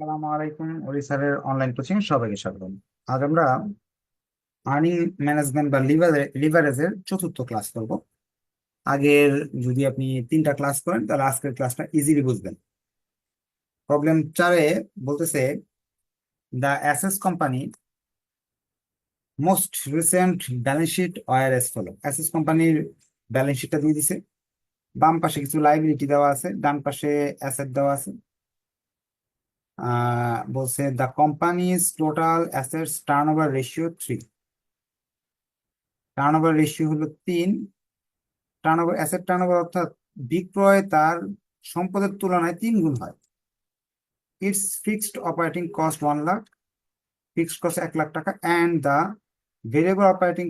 আসসালামু আলাইকুম স্যারের অনলাইন কোচিং সবাইকে স্বাগতম। আজ আমরা আর্নিং ম্যানেজমেন্ট বা লিভারেজের চতুর্থ ক্লাস করব। আগের যদি আপনি তিনটা ক্লাস করেন, তাহলে আজকের ক্লাসটা ইজিলি বুঝবেন। প্রবলেম চারে বলতেছে the assess company most recent balance sheet were as follow assess কোম্পানির ব্যালেন্স শিটটা দিয়ে দিছে। বাম পাশে কিছু লাইবিলিটি দেওয়া আছে, ডান পাশে অ্যাসেট দেওয়া আছে। বলছে the company's total assets turnover ratio three turnover ratio হলো তিন। Turnover asset turnover অর্থাৎ বিক্রয় তার সম্পদের তুলনায় তিন গুণ হয়। It's fixed operating cost one lakh fixed cost এক লাখ টাকা and the variable operating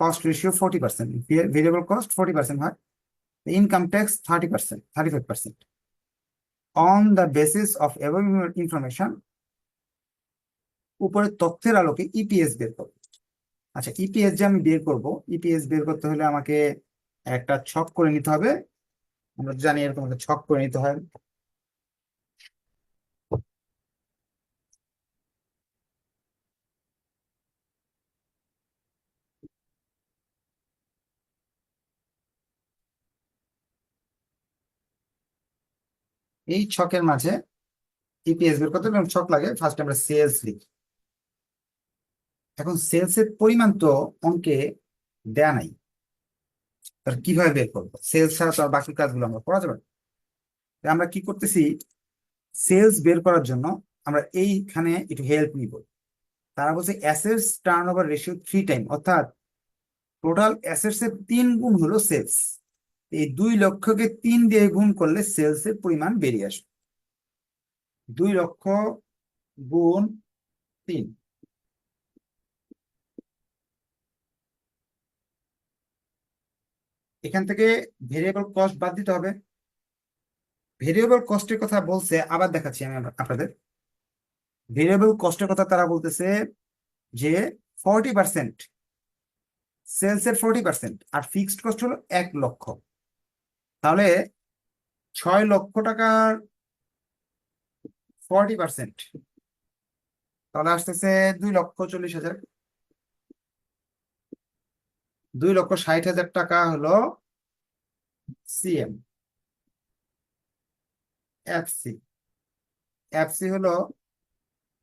cost ratio forty percent variable cost forty percent হয় income tax thirty percent thirty five percent on the basis of ever information উপরে তথ্যের আলোকে EPS বের করব। আচ্ছা EPS যে আমি বের করব ইপিএস বের করতে হলে আমাকে একটা ছক করে নিতে হবে। আমরা জানি এরকম একটা ছক করে নিতে হয়। এই ছকের মাঝে ইপিএস বের করতে ছক লাগে। ফার্স্ট আমরা সেলস লিখি। এখন সেলস এর পরিমাণ তো অঙ্কে দেয়া নাই। তার কীভাবে বের করব? সেলস ছাড়া তো বাকি কাজগুলো আমরা করা যাবে আমরা কি করতেছি? সেলস বের করার জন্য আমরা এইখানে একটু হেল্প নিব। তারা বলছে assets turnover ratio three time অর্থাৎ টোটাল অ্যাসেটস এর তিন গুণ হলো সেলস এই দুই লক্ষকে তিন দিয়ে গুণ করলে সেলস এর পরিমাণ বেরিয়ে আসবে। দুই লক্ষ গুণ তিন। এখান থেকে ভেরিয়েবল কস্ট বাদ দিতে হবে। ভেরিয়েবল কস্টের কথা বলছে, আবার দেখাচ্ছি আমি আপনাদের। ভেরিয়েবল কস্টের কথা তারা বলতেছে যে ফর্টি পার্সেন্ট সেলস এর ফর্টি পার্সেন্ট আর ফিক্সড কস্ট হলো এক লক্ষ। তাহলে ছয় লক্ষ টাকার ফর্টি পার্সেন্ট তাহলে আসতেছে দুই লক্ষ চল্লিশ হাজার। দুই লক্ষ ষাট হাজার টাকা হলো সিএম এফসি এফসি হলো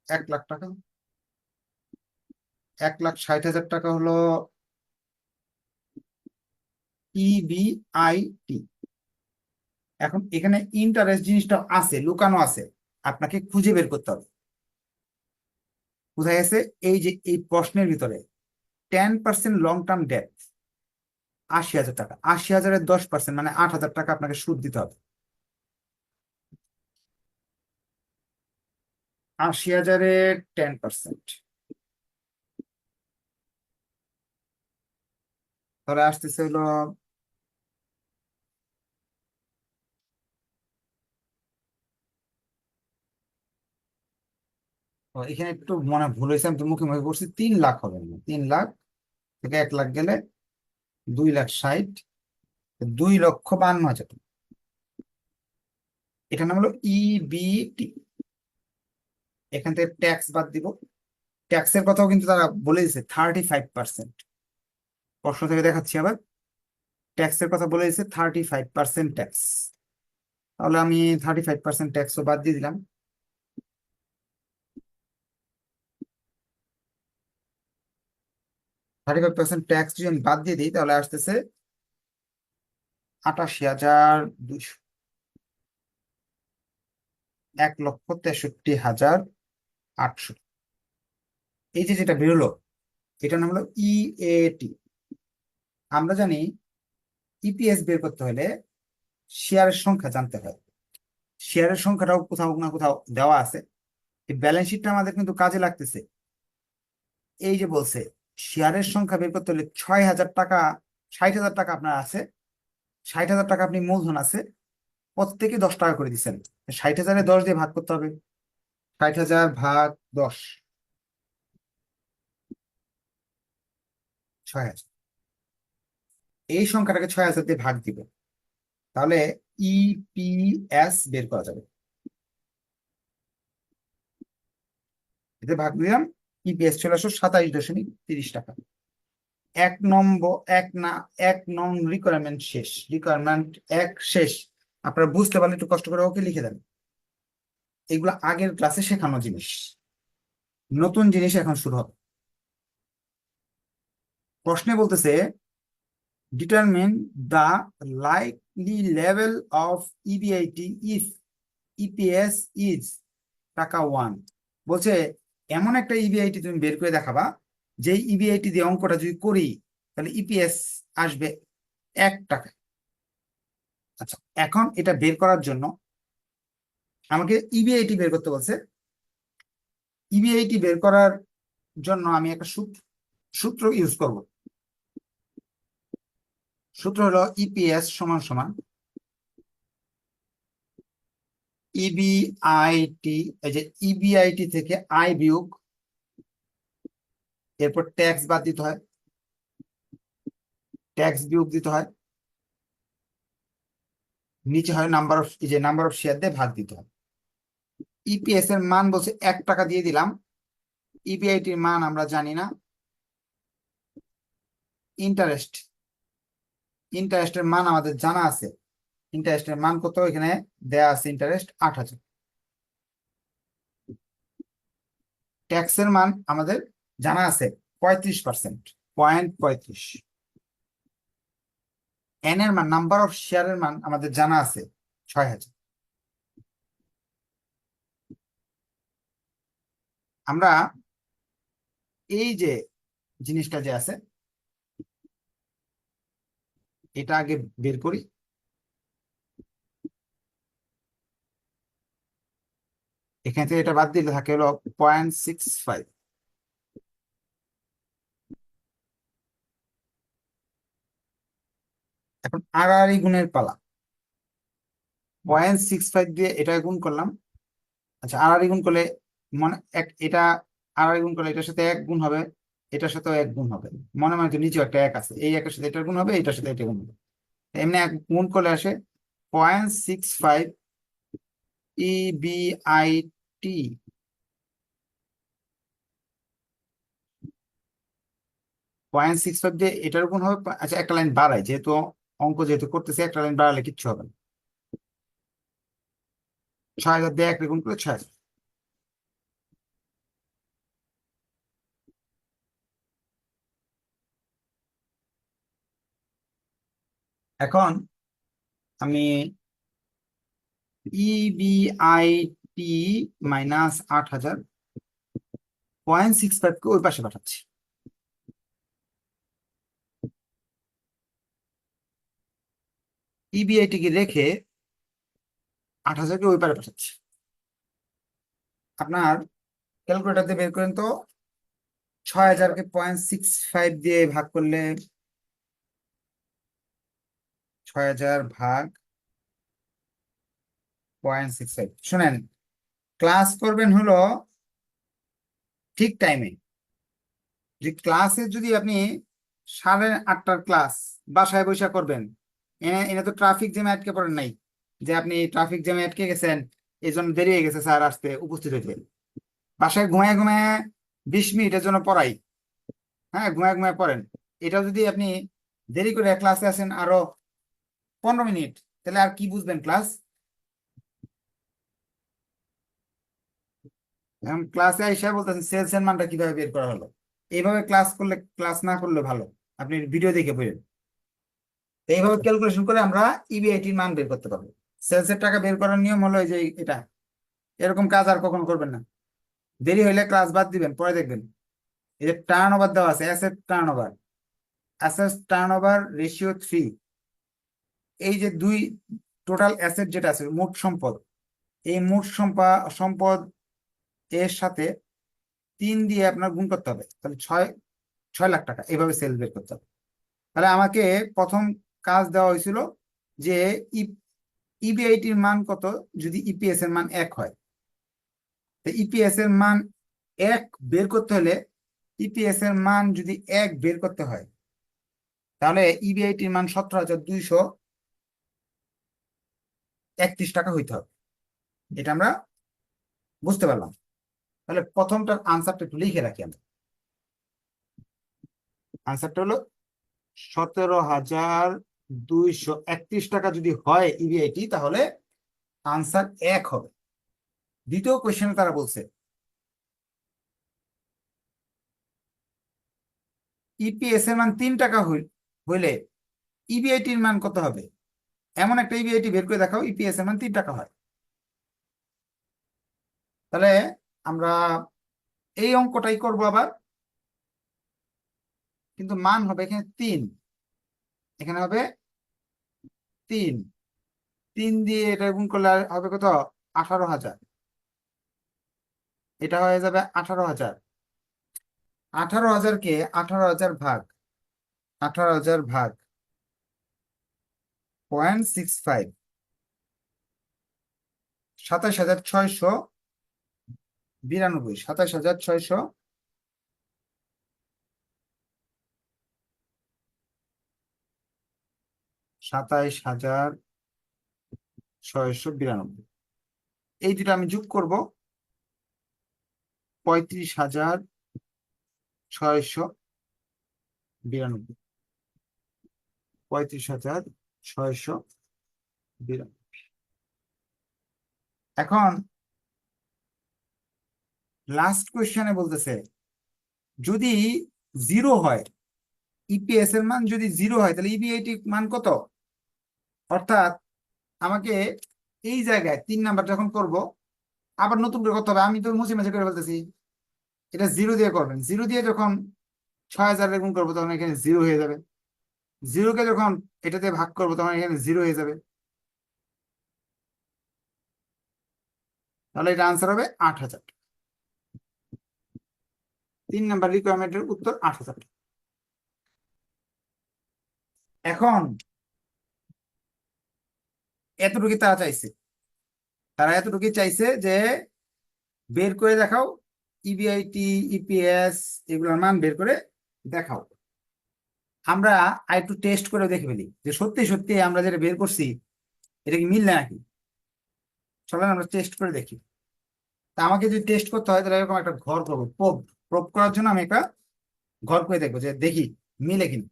এক লাখ টাকা। এক লাখ ষাট হাজার টাকা হলো ইবিআইটি এখন এখানে ইন্টারেস্ট জিনিসটা আছে, লুকানো আছে, আপনাকে খুঁজে বের করতে হবে। কোথায় আছে এই যে এই প্রশ্নের ভিতরে ten percent long term debt আশি হাজার টাকা, আশি হাজারের দশ পার্সেন্ট মানে আট হাজার টাকা আপনাকে সুদ দিতে হবে। আশি হাজারের টেন পার্সেন্ট তাহলে আসতেছে হলো এখানে একটু মনে ভুল হয়েছে, আমি মুখে মুখে বলছি তিন লাখ হবে না। তিন লাখ থেকে এক লাখ গেলে দুই লাখ ষাট, দুই লক্ষ বান্ন হাজার টাকা। এটার নাম হলো ইবিটি এখান থেকে ট্যাক্স বাদ দিব। ট্যাক্সের কথাও কিন্তু তারা বলে দিছে থার্টি ফাইভ পার্সেন্ট প্রশ্ন থেকে দেখাচ্ছি আবার। ট্যাক্সের কথা বলে দিছে থার্টি ফাইভ পার্সেন্ট ট্যাক্স তাহলে আমি থার্টি ফাইভ পার্সেন্ট ট্যাক্সও বাদ দিয়ে দিলাম। থার্টি ফাইভ পার্সেন্ট ট্যাক্স যদি আমি বাদ দিয়ে দিই, তাহলে আসতেছে আটাশি হাজার দুইশো। এক লক্ষ তেষট্টি হাজার আটশো। এই যে যেটা বেরোলো, এটার নাম হলো ইএটি আমরা জানি ইপিএস বের করতে হলে শেয়ারের সংখ্যা জানতে হয়। শেয়ারের সংখ্যাটাও কোথাও না কোথাও দেওয়া আছে। এই ব্যালেন্স শিটটা আমাদের কিন্তু কাজে লাগতেছে। এই যে বলছে শেয়ারের সংখ্যা বের করতে হলে ছয় হাজার টাকা, ষাট হাজার টাকা আপনার আছে। ষাট হাজার টাকা আপনি মূলধন আছে। প্রত্যেকে দশ টাকা করে দিচ্ছেন। ষাট হাজারে দশ দিয়ে ভাগ করতে হবে। ষাট হাজার ভাগ দশ। ছয় হাজার। এই সংখ্যাটাকে ছয় হাজার দিয়ে ভাগ দিবে। তাহলে ইপিএস বের করা যাবে। এতে ভাগ দিলাম। ইপিএস চলে আসো সাতাইশ দশমিক তিরিশ টাকা। এক নম্বর, এক না, এক নং রিকোয়ারমেন্ট শেষ। রিকোয়ারমেন্ট এক শেষ। আপনারা বুঝতে পারলে একটু কষ্ট করে ওকে লিখে দেন। এগুলো আগের ক্লাসে শেখানো জিনিস। নতুন জিনিস এখন শুরু হবে। প্রশ্নে বলতেছে determine the likely level of EBIT if EPS is টাকা ওয়ান বলছে এমন একটা ইবিআইটি তুমি বের করে দেখাবা যে ইবিআইটি দিয়ে অঙ্কটা যদি করি, তাহলে ইপিএস আসবে এক টাকা আচ্ছা এখন এটা বের করার জন্য আমাকে ইবিআইটি বের করতে বলছে। ইবিআইটি বের করার জন্য আমি একটা সূত্র সূত্র ইউজ করব। সূত্র হলো ইপিএস সমান সমান ইবিআইটি এই যে ইবিআইটি থেকে আই বিয়োগ, এরপর ট্যাক্স বাদ দিতে হয়। ট্যাক্স বিয়োগ দিতে হয়। নিচে হয় নাম্বার অফ যে নাম্বার অফ শেয়ার দিয়ে ভাগ দিতে হয়। ইপিএস এর মান বলছে এক টাকা দিয়ে দিলাম। ইবিআইটির মান আমরা জানি না। ইন্টারেস্ট ইন্টারেস্টের মান আমাদের জানা আছে। ইন্টারেস্টের মান কত? এখানে দেয়া আছে ইন্টারেস্ট আট হাজার। ট্যাক্সের মান আমাদের জানা আছে পঁয়ত্রিশ পার্সেন্ট পয়েন্ট পঁয়ত্রিশ। এন এর মান নাম্বার অফ শেয়ারের মান আমাদের জানা আছে ছয় হাজার। আমরা এই যে জিনিসটা যে আছে, এটা আগে বের করি। এখান থেকে এটা বাদ দিলে থাকে হলো পয়েন্ট সিক্স ফাইভ এখন আর আর গুণের পালা। পয়েন্ট সিক্স ফাইভ দিয়ে এটা গুণ করলাম। আচ্ছা আর আর গুণ করলে মনে এক, এটা আর আর গুণ করলে এটার সাথে এক গুণ হবে, এটার সাথেও এক গুণ হবে। মনে মনে তো নিচেও একটা এক আছে, এই একের সাথে এটার গুণ হবে, এটার সাথে এটা গুণ হবে। এমনি এক গুণ করলে আসে point six five EBIT point six five দিয়ে এটার গুণ হবে আচ্ছা একটা লাইন বাড়ায় যেহেতু অঙ্ক যেহেতু করতেছে, একটা লাইন বাড়ালে কিচ্ছু হবে না। ছয় হাজার দিয়ে এক গুণ করলে ছয় হাজার। এখন আমি ইবিআইটি মাইনাস আট হাজার পয়েন্ট সিক্স ফাইভকে ওই পাশে পাঠাচ্ছি। ইবিআইটিকে রেখে আট হাজারকে ওই পারে পাঠাচ্ছি। আপনার ক্যালকুলেটার দিয়ে বের করেন তো, ছয় হাজারকে পয়েন্ট সিক্স ফাইভ দিয়ে ভাগ করলে ছয় হাজার ভাগ পয়েন্ট সিক্স ফাইভ শোনেন ক্লাস করবেন হলো ঠিক টাইমে যে ক্লাসে যদি আপনি সাড়ে আটটার ক্লাস বাসায় বসে করবেন, এনে তো ট্রাফিক জ্যামে আটকে পড়েন নাই। যে আপনি ট্রাফিক জ্যামে আটকে গেছেন এই জন্য দেরি হয়ে গেছে স্যার আসতে, উপস্থিত হইতে। বাসায় ঘুমায় ঘুমায় বিশ মিনিটের জন্য পড়াই। হ্যাঁ ঘুমায় ঘুমায় পড়েন। এটা যদি আপনি দেরি করে ক্লাসে আসেন আরও পনেরো মিনিট, তাহলে আর কি বুঝবেন ক্লাস এখন ক্লাসে আইসা বলতেছেন সেলস এর মানটা কীভাবে বের করা হলো? এইভাবে ক্লাস করলে ক্লাস না করলে ভালো। আপনি ভিডিও দেখে পড়েন। এইভাবে ক্যালকুলেশন করে আমরা ইবিআইটির মান বের করতে পারব। সেলস এর টাকা বের করার নিয়ম হলো যে এটা। এরকম কাজ আর কখনো করবেন না। দেরি হইলে ক্লাস বাদ দিবেন পরে দেখবেন। এই যে টার্ন ওভার দেওয়া আছে asset turnover asset turnover ratio three এই যে দুই টোটাল অ্যাসেট যেটা আছে মোট সম্পদ। এই মোট সম্পদ এর সাথে তিন দিয়ে আপনার গুণ করতে হবে। তাহলে ছয় ছয় লাখ টাকা এভাবে সেল বের করতে হবে। তাহলে আমাকে প্রথম কাজ দেওয়া হয়েছিল যে ইবিআইটির মান কত যদি ইপিএস এর মান এক হয়? ইপিএস এর মান এক বের করতে হলে ইপিএস এর মান যদি এক বের করতে হয়, তাহলে ইবিআইটির মান সতেরো হাজার দুইশো একত্রিশ টাকা হইতে হবে। এটা আমরা বুঝতে পারলাম। তাহলে প্রথমটার আনসারটা একটু লিখে রাখি আমরা। আনসারটা হলো সতেরো হাজার দুইশো একত্রিশ টাকা যদি হয় ইবিআইটি তাহলে আনসার এক হবে। দ্বিতীয় কোয়েশ্চেনে তারা বলছে ইপিএস এর মান তিন টাকা হইল- ইবিআইটির মান কত হবে? এমন একটা ইবিআইটি বের করে দেখাও ইপিএস এর মান তিন টাকা হয়। তাহলে আমরা এই অঙ্কটাই করব আবার। কিন্তু মান হবে এখানে তিন। এখানে হবে তিন। তিন দিয়ে এটা গুণ করলে হবে কত? আঠারো হাজার। এটা হয়ে যাবে আঠারো হাজার। আঠারো হাজারকে আঠারো হাজার ভাগ। আঠারো হাজার ভাগ পয়েন্ট সিক্স ফাইভ। সাতাশ হাজার ছয়শো বিরানব্বই, সাতাশ হাজার ছয়শো সাতাইশ হাজার ছয়শো বিরানব্বই। এই দুটো আমি যোগ করব, পঁয়ত্রিশ হাজার ছয়শো বিরানব্বই। পঁয়ত্রিশ হাজার ছয়শো বিরানব্বই। এখন লাস্ট কোয়েশ্চনে বলতেছে, যদি জিরো হয় ইপিএস এর মান যদি জিরো হয়, তাহলে ইবিআইটি মান কত? অর্থাৎ আমাকে এই জায়গায় তিন নাম্বার যখন করব, আবার নতুন করে করতে হবে। আমি তো মুছে মাঝে করে বলতেছি এটা জিরো দিয়ে করবেন। জিরো দিয়ে যখন ছয় হাজার গুণ করব, তখন এখানে জিরো হয়ে যাবে। জিরোকে যখন এটাতে ভাগ করব, তখন এখানে জিরো হয়ে যাবে। তাহলে এটা আনসার হবে আট হাজার। তিন নাম্বার রিকোয়ারমেন্টের উত্তর আট হাজার এখন, এতটুকু তারা চাইছে। তারা এতটুকু চাইছে যে, বের করে দেখাও E ইবিআইটি ইপিএস এগুলোর মান বের করে দেখাও। আমরা আরেকটু টেস্ট করে দেখে ফেলি যে সত্যি সত্যি আমরা যেটা বের করছি, এটা কি মিল নাকি? চলেন আমরা টেস্ট করে দেখি। তা আমাকে যদি টেস্ট করতে হয় তাহলে এরকম একটা ঘর করব প্রোব প্রোব করার জন্য আমি একটা ঘর করে দেখব যে দেখি, মিলে কিনা।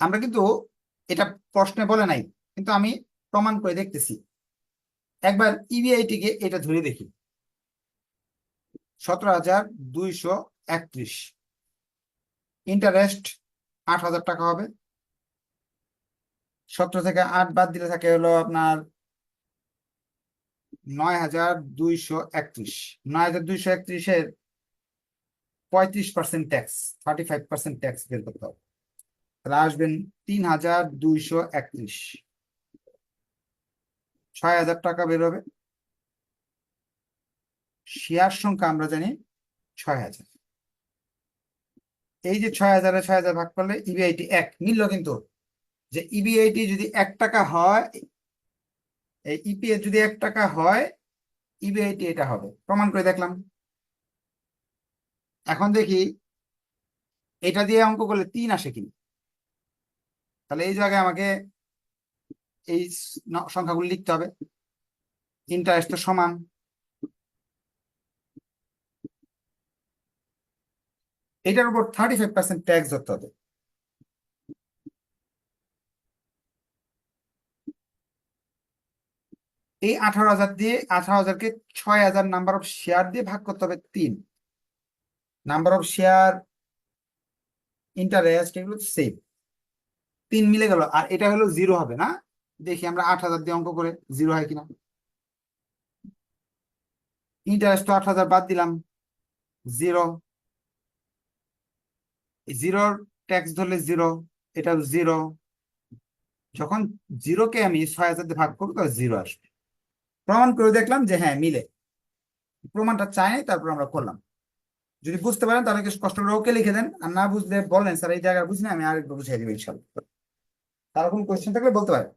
আমরা কিন্তু এটা প্রশ্নে বলে নাই, কিন্তু আমি প্রমাণ করে দেখতেছি। একবার E ইবিআইটিকে এটা ধরে দেখি। সতেরো হাজার দুইশো একত্রিশ। ইন্টারেস্ট আট হাজার টাকা হবে। সতেরো থেকে আট বাদ দিলে থাকে হলো আপনার নয় হাজার দুইশো একত্রিশ। নয় হাজার দুইশো একত্রিশের পঁয়ত্রিশ percent tax thirty five percent tax বের করতে হবে। আসবেন তিন হাজার দুইশো একত্রিশ। ছয় হাজার টাকা বের হবে। শেয়ার সংখ্যা আমরা জানি ছয় হাজার। এই যে ছয় হাজারে ছয় হাজার ভাগ করলে ইবিআইটি এক। মিলল কিন্তু। যে ইবিআইটি যদি এক টাকা হয়, এই ইপিএস যদি এক টাকা হয় ইবিআইটি এটা হবে। প্রমাণ করে দেখলাম। এখন দেখি, এটা দিয়ে অঙ্ক করলে তিন আসে কিনা তাহলে এই জায়গায় আমাকে এই সংখ্যাগুলো লিখতে হবে। ইন্টারেস্ট সমান। এটার উপর থার্টি ফাইভ পার্সেন্ট ট্যাক্স ধরতে হবে। এই আঠারো হাজার দিয়ে, আঠারো হাজারকে ছয় হাজার নাম্বার অফ শেয়ার দিয়ে ভাগ করতে হবে তিন। নাম্বার অফ শেয়ার ইন্টারেস্ট এগুলো সেম তিন মিলে গেল, আর এটা হলো জিরো হবে না? দেখি আমরা আট হাজার দিয়ে অঙ্ক করে জিরো হয় কিনা। ইন্টারেস্ট তো আট হাজার বাদ দিলাম জিরো জিরোর ট্যাক্স ধরলে জিরো এটা জিরো যখন জিরোকে আমি ছয় হাজার দিয়ে ভাগ করব, তাহলে জিরো আসবে। প্রমাণ করে দেখলাম যে হ্যাঁ মিলে। প্রমাণটা চাই তারপর আমরা করলাম। যদি বুঝতে পারেন, তাহলে কিছু কষ্ট করে ওকে লিখে দেন। আর না বুঝলে বলেন, স্যার, এই জায়গায় বুঝিনি আমি আরেকবার বুঝিয়ে দিবো ইনশাল্লাহ। তার কোনো কোয়েশ্চেন থাকলে বলতে পারেন।